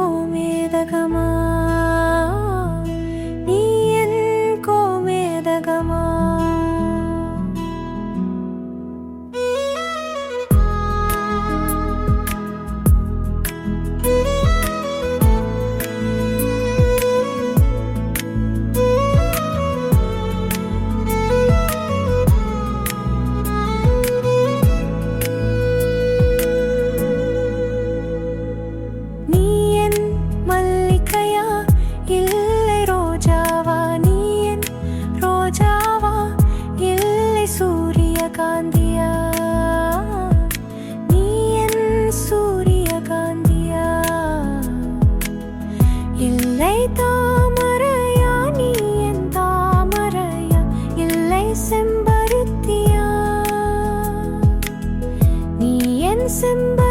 込みだかま Simba.